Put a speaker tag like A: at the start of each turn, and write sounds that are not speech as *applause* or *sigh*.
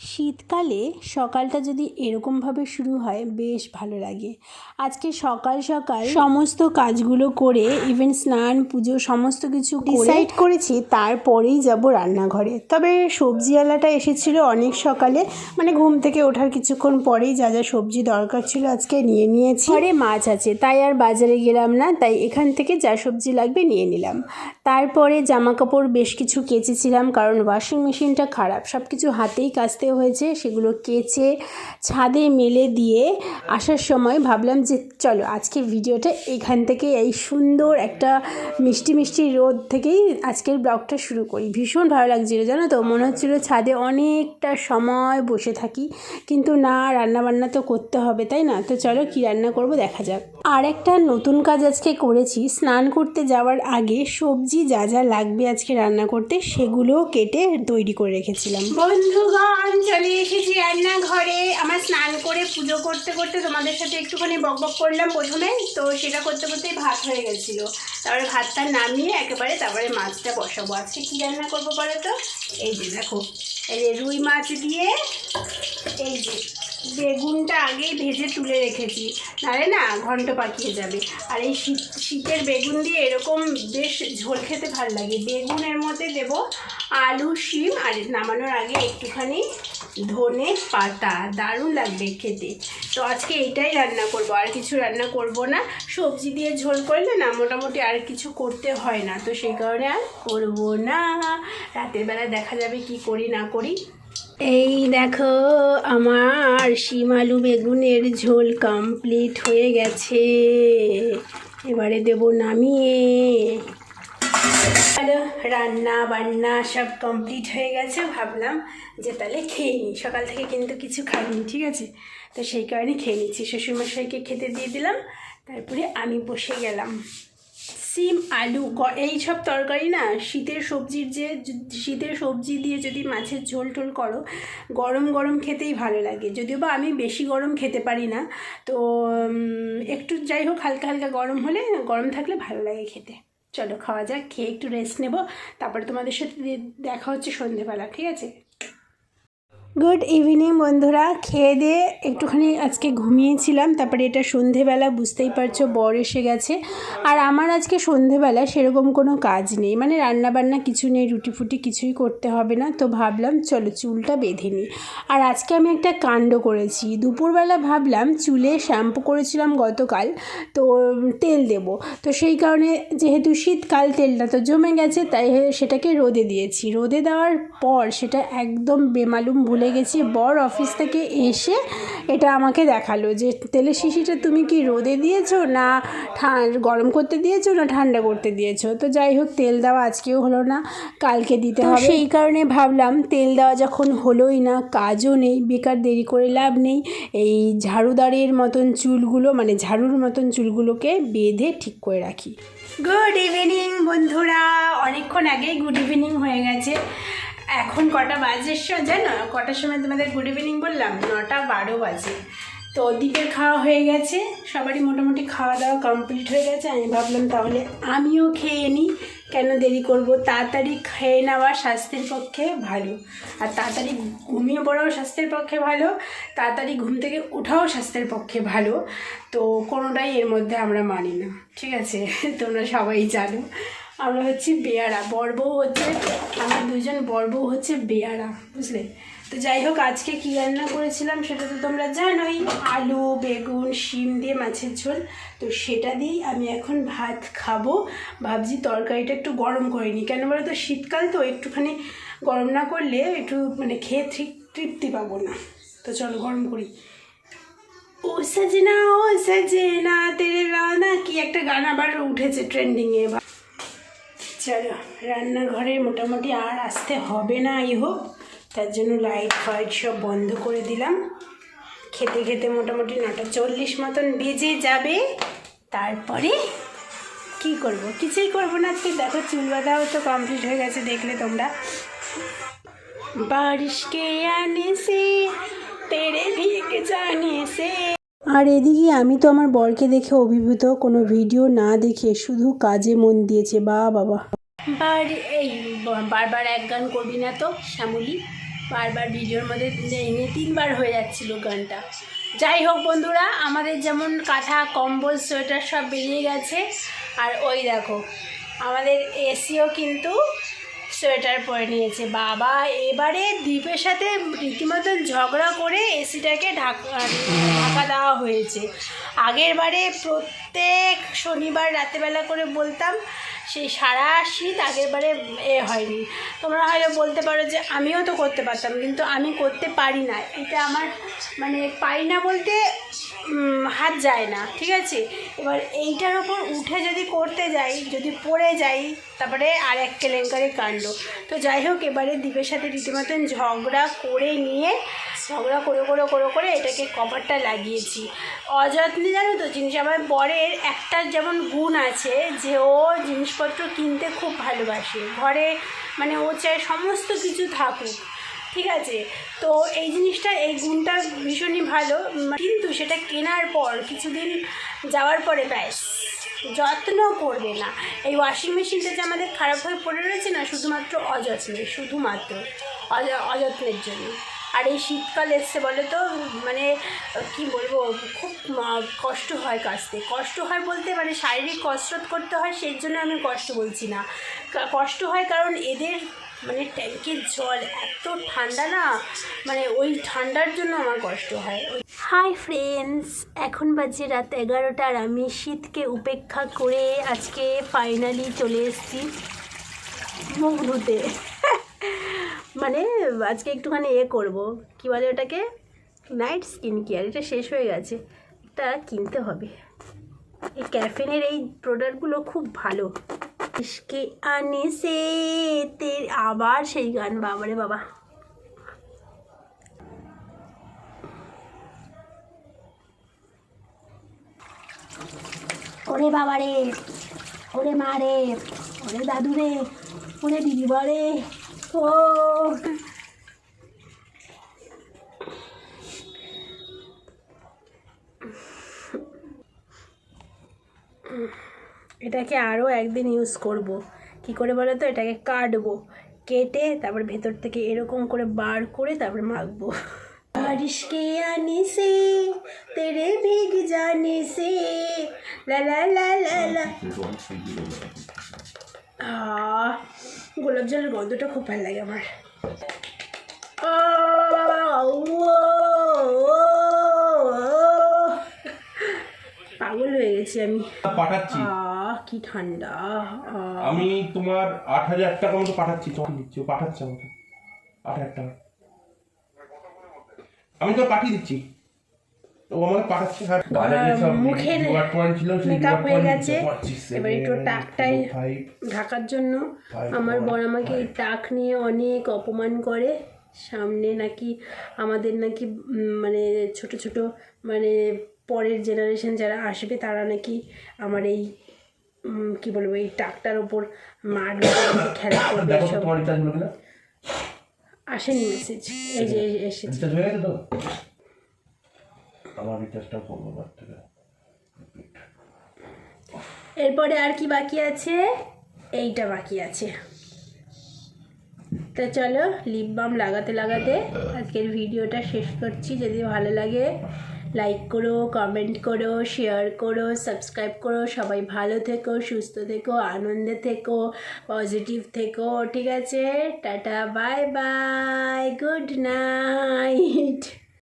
A: শীতকালে সকালটা যদি এরকমভাবে শুরু হয় বেশ ভালো লাগে। আজকে সকাল সকাল সমস্ত কাজগুলো করে ইভেন স্নান পুজো সমস্ত কিছু ডিসাইড করেছি তারপরেই যাব রান্নাঘরে। তবে সবজিওয়ালাটা এসেছিল অনেক সকালে। মানে ঘুম থেকে ওঠার কিছুক্ষণ পরেই যা যা সবজি দরকার ছিল আজকে নিয়ে নিয়েছি। ঘরে মাছ আছে তাই আর বাজারে গেলাম না তাই এখান থেকে যা সবজি লাগবে নিয়ে নিলাম। তারপরে জামা কাপড় বেশ কিছু কেচেছিলাম কারণ ওয়াশিং মেশিনটা খারাপ। সব কিছু হাতেই কাচতে হয়েছে, সেগুলো কেচে ছাদে মেলে দিয়ে আসার সময় ভাবলাম যে চলো আজকে ভিডিওটা এখান থেকে এই সুন্দর একটা মিষ্টি মিষ্টি রোদ থেকেই আজকের ব্লগটা শুরু করি। ভীষণ ভালো লাগছিল, জানো তো? মনে হচ্ছিল ছাদে অনেকটা সময় বসে থাকি, কিন্তু না রান্না বান্না তো করতে হবে, তাই না? তো চলো কী রান্না করব দেখা যাক। আর একটা নতুন কাজ আজকে করেছি, স্নান করতে যাওয়ার আগে সবজি যা যা লাগবে আজকে রান্না করতে সেগুলো কেটে তৈরি করে রেখেছিলাম। বন্ধুগণ, চলে এসেছি রান্নাঘরে। আমার স্নান করে পুজো করতে করতে তোমাদের সাথে একটুখানি বক বক করলাম প্রথমে, তো সেটা করতে করতেই ভাত হয়ে গেছিল। তারপরে ভাতটা নামিয়ে একেবারে তারপরে মাছটা বসাবো। আজকে কী রান্না করব বলো তো? এই যে দেখো, এই যে রুই মাছ দিয়ে এই যে বেগুনটা আগেই ভেজে তুলে রেখেছি। নাহলে না ঘন্ট পাকিয়ে যাবে। আর এই শীত, শীতের বেগুন দিয়ে এরকম বেশ ঝোল খেতে ভালো লাগে। বেগুনের মধ্যে দেব আলু, শিম আর নামানোর আগে একটুখানি ধনে পাতা। দারুণ লাগবে খেতে। তো আজকে এইটাই রান্না করব। আর কিছু রান্না করব না। সবজি দিয়ে ঝোল করলে না মোটামুটি আর কিছু করতে হয় না। তো সেই কারণে আর করব না। রাতের বেলা দেখা যাবে কি করি না করি। এই দেখো, আমার শিম আলু বেগুনের ঝোল কমপ্লিট হয়ে গেছে। এবারে দেব নামিয়ে। হ্যালো রান্না বান্না সব কমপ্লিট হয়ে গেছে, ভাবলাম যে তাহলে খেয়ে নিই। সকাল থেকে কিন্তু কিছু খাইনি, ঠিক আছে? তো সেই কারণে খেয়ে নিচ্ছি। শ্বশুরমশাইকে খেতে দিয়ে দিলাম, তারপরে আমি বসে গেলাম। সিম, আলু এই সব তরকারি না শীতের সবজির যে শীতের সবজি দিয়ে যদি মাছের ঝোল টোল করো, গরম গরম খেতেই ভালো লাগে। যদিও বা আমি বেশি গরম খেতে পারি না, তো একটু যাই হোক হালকা হালকা গরম হলে, গরম থাকলে ভালো লাগে খেতে। চলো খাওয়া যাক, খেয়ে একটু রেস্ট নেব, তারপরে তোমাদের সাথে দেখা হচ্ছে সন্ধেবেলা, ঠিক আছে? গুড ইভিনিং বন্ধুরা। খেয়ে দিয়ে একটুখানি আজকে ঘুমিয়েছিলাম, তারপরে এটা সন্ধেবেলা, বুঝতেই পারছ, বর এসে গেছে। আর আমার আজকে সন্ধেবেলা সেরকম কোনো কাজ নেই মানে রান্না বান্না কিছু নেই রুটি ফুটি কিছুই করতে হবে না, তো ভাবলাম চলো চুলটা বেঁধে নিই। আর আজকে আমি একটা কাণ্ড করেছি। দুপুরবেলা ভাবলাম চুলে শ্যাম্পু করেছিলাম গতকাল, তো তেল দেব। তো সেই কারণে যেহেতু শীতকাল, তেলটা তো জমে গেছে, তাই সেটাকে রোদে দিয়েছি। রোদে দেওয়ার পর সেটা একদম বেমালুম ভুলে গেছি বর অফিস থেকে এসে এটা আমাকে দেখাল যে তেলের শিশিটা তুমি কি রোদে দিয়েছ না ঠা- গরম করতে দিয়েছ না ঠান্ডা করতে দিয়েছ? তো যাই হোক তেল দেওয়া আজকেও হলো না কালকে দিতে হবে। সেই কারণে ভাবলাম তেল দেওয়া যখন হলোই না কাজও নেই বেকার দেরি করে লাভ নেই এই ঝাড়ুদারের মতন চুলগুলো মানে ঝাড়ুর মতন চুলগুলোকে বেঁধে ঠিক করে রাখি। গুড ইভিনিং বন্ধুরা! অনেকক্ষণ আগেই গুড ইভিনিং হয়ে গেছে। এখন কটা বাজে জানো? কটার সময় তোমাদের গুড ইভিনিং বললাম, নটা বারো বাজে। তো দ্বীপের খাওয়া হয়ে গেছে, সবারই মোটামুটি খাওয়া দাওয়া কমপ্লিট হয়ে গেছে। আমি ভাবলাম তাহলে আমিও খেয়ে নিই কেন দেরি করব? তাড়াতাড়ি খেয়ে নেওয়া স্বাস্থ্যের পক্ষে ভালো। আর তাড়াতাড়ি ঘুমিয়ে পড়াও স্বাস্থ্যের পক্ষে ভালো, তাড়াতাড়ি ঘুম থেকে ওঠাও স্বাস্থ্যের পক্ষে ভালো। তো কোনোটাই এর মধ্যে আমরা মানি না, ঠিক আছে? *laughs* তোমরা সবাই জানো। আমরা হচ্ছি বেয়ারা বড়বউ হচ্ছে, আমরা দুজন বড়বউ হচ্ছে বেয়ারা, বুঝলে? তো যাই হোক, আজকে কী রান্না করেছিলাম সেটা তো তোমরা জানোই। আলু, বেগুন, শিম দিয়ে মাছের ঝোল। তো সেটা দিয়েই আমি এখন ভাত খাব। ভাবছি তরকারিটা একটু গরম করে নিই। কেন বলো তো, শীতকাল তো একটুখানি গরম না করলে একটু মানে খেয়ে ঠিক তৃপ্তি পাবো না। তো চলো, গরম করি। ও সজনা ও সজনা, তেরে রানা কি একটা গান আবার উঠেছে ট্রেন্ডিংয়ে চলো, রান্নাঘরে মোটামুটি আর আসতে হবে না আই হোক তার জন্য লাইট ফাইট সব বন্ধ করে দিলাম। খেতে খেতে মোটামুটি নটা চল্লিশ মতন বেজে যাবে। তারপরে কি করব? কিছুই করব না আজকে। দেখো, চুল বাঁধাও তো কমপ্লিট হয়ে গেছে, দেখলে তোমরা। বারিশ কে আনে সে তেরে ভিগ জানে আর এদিকে আমি তো আমার বরকে দেখে অভিভূত, কোনো ভিডিও না দেখে শুধু কাজে মন দিয়েছে, বা বাবা। বাড়ি এই, বারবার এক গান করবি না তো, শ্যামলি? বারবার ভিডিওর মধ্যে নেই তিনবার হয়ে যাচ্ছিল গানটা। যাই হোক বন্ধুরা, আমাদের যেমন কাঁথা, কম্বল, সোয়েটার সব বেরিয়ে গেছে। আর ওই দেখো, আমাদের এসিও কিন্তু সোয়েটার পরে নিয়েছে। বাবা, এবারে দ্বীপের সাথে রীতিমতন ঝগড়া করে এসিটাকে ঢাকা ঢাকা দেওয়া হয়েছে। আগের বারে প্রত্যেক শনিবার রাতেবেলা করে বলতাম সেই সারা শীত আগের বারে এ হয়নি। তোমরা হয়তো বলতে পারো যে আমিও তো করতে পারতাম, কিন্তু আমি করতে পারি না। এটা আমার মানে পারি না বলতে হাত যায় না, ঠিক আছে? এবার এইটার ওপর উঠে যদি করতে যাই, যদি পড়ে যাই, তারপরে আর এক কেলেঙ্কারি কাণ্ড। তো যাই হোক, এবারে দ্বীপের সাথে রীতিমতন ঝগড়া করে নিয়ে, ঝগড়া করে করে করে করে এটাকে কভারটা লাগিয়েছি। অযত্নে জানো তো, জিনিস আমার বরের একটা যেমন গুণ আছে যে ও জিনিসপত্র কিনতে খুব ভালোবাসে। ঘরে মানে ও চায় সমস্ত কিছু থাকুক। ঠিক আছে। তো এই জিনিসটা, এই গুণটা ভীষণই ভালো। কিন্তু সেটা কেনার পর, কিছুদিন যাওয়ার পরে ব্যাস যত্ন করবে না। এই ওয়াশিং মেশিনটা যে আমাদের খারাপ হয়ে পড়ে রয়েছে না, শুধুমাত্র অযত্নে, শুধুমাত্র অয- অযত্নের জন্য। আর এই শীতকাল এসছে বলে তো মানে কি বলব, খুব কষ্ট হয় কাচতে কষ্ট হয় বলতে মানে শারীরিক কসরত করতে হয়, সেই জন্য আমি কষ্ট বলছি না। কষ্ট হয় কারণ এদের মানে ট্যাঙ্কের জল এত ঠান্ডা না মানে ওই ঠান্ডার জন্য আমার কষ্ট হয়। হাই ফ্রেন্ডস এখন বাজে রাত এগারোটার আমি শীতকে উপেক্ষা করে আজকে ফাইনালি চলে এসেছি মুখ মানে আজকে একটুখানি এ করব। কি বলে ওটাকে? নাইট স্কিন কেয়ার এটা শেষ হয়ে গেছে। এটা কিনতে হবে। এই ক্যাফেনের এই প্রোডাক্টগুলো খুব ভালো। ইসকে আনে সে তে আবার সেই গান, বাবারে বাবা। ওরে বাবারে, ওরে মা রে ওরে দাদু রে ওরে দিদি বরে ও। এটাকে আরও একদিন ইউজ করব কি করে বলো তো এটাকে কাটবো কেটে তারপর ভেতর থেকে এরকম করে বার করে তারপর মাখবো बारिश के आने से तेरे भीग जाने से ला ला ला ला ला আহ, গোলাপ জলের গন্ধটা খুব ভালো লাগে আমার আহ, ও, ও, ও। পাগল হয়ে গেছি আমি
B: পাঠাচ্ছি
A: আহ কি ঠান্ডা?
B: আমি তোমার আট হাজার টাকা মতো পাঠাচ্ছি তোমাকে দিচ্ছি পাঠাচ্ছে আমাকে। আট হাজার টাকা। আমি তো পাঠিয়ে দিচ্ছি। ও আমাকে পাঠাচ্ছে বাজারে সব
A: মুখের মেকআপ হয়ে গেছে। এবার একটু টাকটাই ঢাকার জন্য। আমার বর আমাকে এই টাক নিয়ে অনেক অপমান করে। সামনে নাকি আমাদের নাকি মানে ছোট ছোট মানে পরের জেনারেশন যারা আসবে তারা নাকি আমার এই কি বলব এই টাকটার ওপর মারবে *coughs* খেলা করবে সব আসেনি মেসেজ এই যে এসেছে।
B: আমার রিচার্জটা করব থেকে।
A: এরপরে আর কি বাকি আছে? এইটা বাকি আছে। তো চলো লিপ বাম লাগাতে লাগাতে আজকের ভিডিওটা শেষ করছি। যদি ভালো লাগে লাইক করো কমেন্ট করো শেয়ার করো সাবস্ক্রাইব করো, সবাই ভালো থেকো, সুস্থ থেকো, আনন্দে থেকো পজিটিভ থেকো, ঠিক আছে? Tata bye bye good night